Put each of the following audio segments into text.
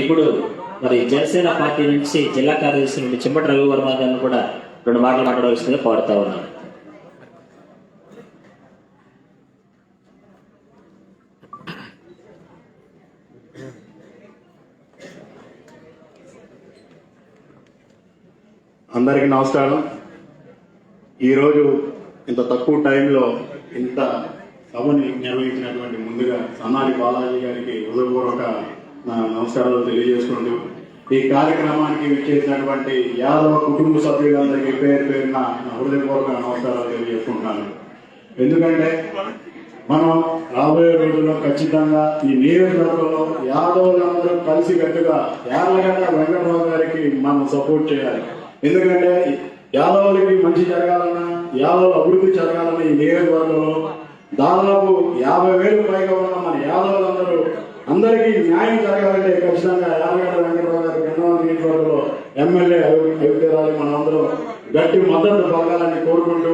ఇప్పుడు మరి జనసేన పార్టీ నుంచి జిల్లా కార్యదర్శి నుండి చిమ్మటి రవి వర్మ గారిని కూడా రెండు మాటలు మాట్లాడవలసిందిగా కోరుతా ఉన్నాను. అందరికీ నమస్కారం. ఈరోజు ఇంత తక్కువ టైంలో ఇంత సభని నిర్వహించినటువంటి ముందుగా సన్నారి బాలాజీ గారికి హృదయపూర్వక నా నమస్కారాలు తెలియజేసుకుంటూ ఈ కార్యక్రమానికి విచ్చేసినటువంటి యాదవ కుటుంబ సభ్యులందరికీ పేరు పేరున హృదయపూర్వక నమస్కారాలు తెలియజేసుకుంటున్నాను ఎందుకంటే మనం రాబోయే రోజుల్లో ఖచ్చితంగా ఈ నియోజకవర్గంలో యాదవులందరూ కలిసి గట్టుగా యార్లగడ్డ వెంకటరావు గారికి మనం సపోర్ట్ చేయాలి. ఎందుకంటే యాదవులకి మంచి జరగాలన్నా యాదవుల అభివృద్ధి జరగాలన్నా ఈ నియోజకవర్గంలో దాదాపు యాభై వేలు పైగా ఉన్న మన యాదవులందరూ అందరికీ న్యాయం జరగాలంటే ఖచ్చితంగా యాదగడ్డ వెంకటరావు గారి గన్నవరం నియోజకవర్గంలో ఎమ్మెల్యే అభివృద్ధి మనందరం గట్టి మద్దతు పొందాలని కోరుకుంటూ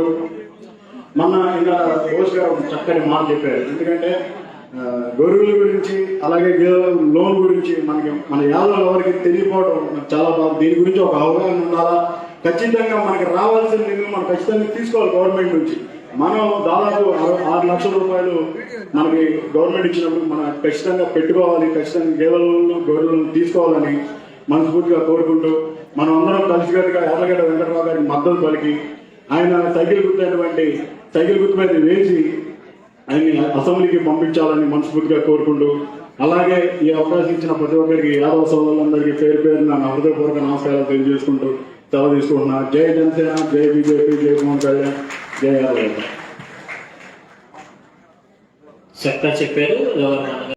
మొన్న ఇంకా ఘోష్ గారు చక్కని మాట చెప్పారు. ఎందుకంటే గొర్రెల గురించి అలాగే గేదెల లోన్ గురించి మనకి మన యాదవులు ఎవరికి తెలియకపోవడం చాలా బాగా దీని గురించి ఒక అవగాహన ఉండాలా? ఖచ్చితంగా మనకి రావాల్సిన నిధులు మనం ఖచ్చితంగా తీసుకోవాలి గవర్నమెంట్ నుంచి. మనం దాదాపు ఆరు- ఆరు లక్షల రూపాయలు మనకి గవర్నమెంట్ ఇచ్చినప్పుడు మనం ఖచ్చితంగా పెట్టుకోవాలి ఖచ్చితంగా గేదెలను గొర్రెలను తీసుకోవాలని మనస్ఫూర్తిగా కోరుకుంటూ మనం అందరం కలిసికట్టుగా ఎర్రగడ్డ వెంకటరావు గారి మద్దతు పలికి ఆయన సైకిల్ గుర్తైనటువంటి సైకిల్ గుర్తు మీద వేసి ఆయన్ని అసెంబ్లీకి పంపించాలని మనస్ఫూర్తిగా కోరుకుంటూ అలాగే ఈ అవకాశం ఇచ్చిన ప్రతి ఒక్కరికి యాదవ సోదరులందరికీ పేరు పేరు నా హృదయపూర్వక నమస్కారాలు తెలియజేసుకుంటూ సెలవు తీసుకుంటున్నా. జై జనసేన జై బీజేపీ జై పవన్ కళ్యాణ్. జై చెప్పారు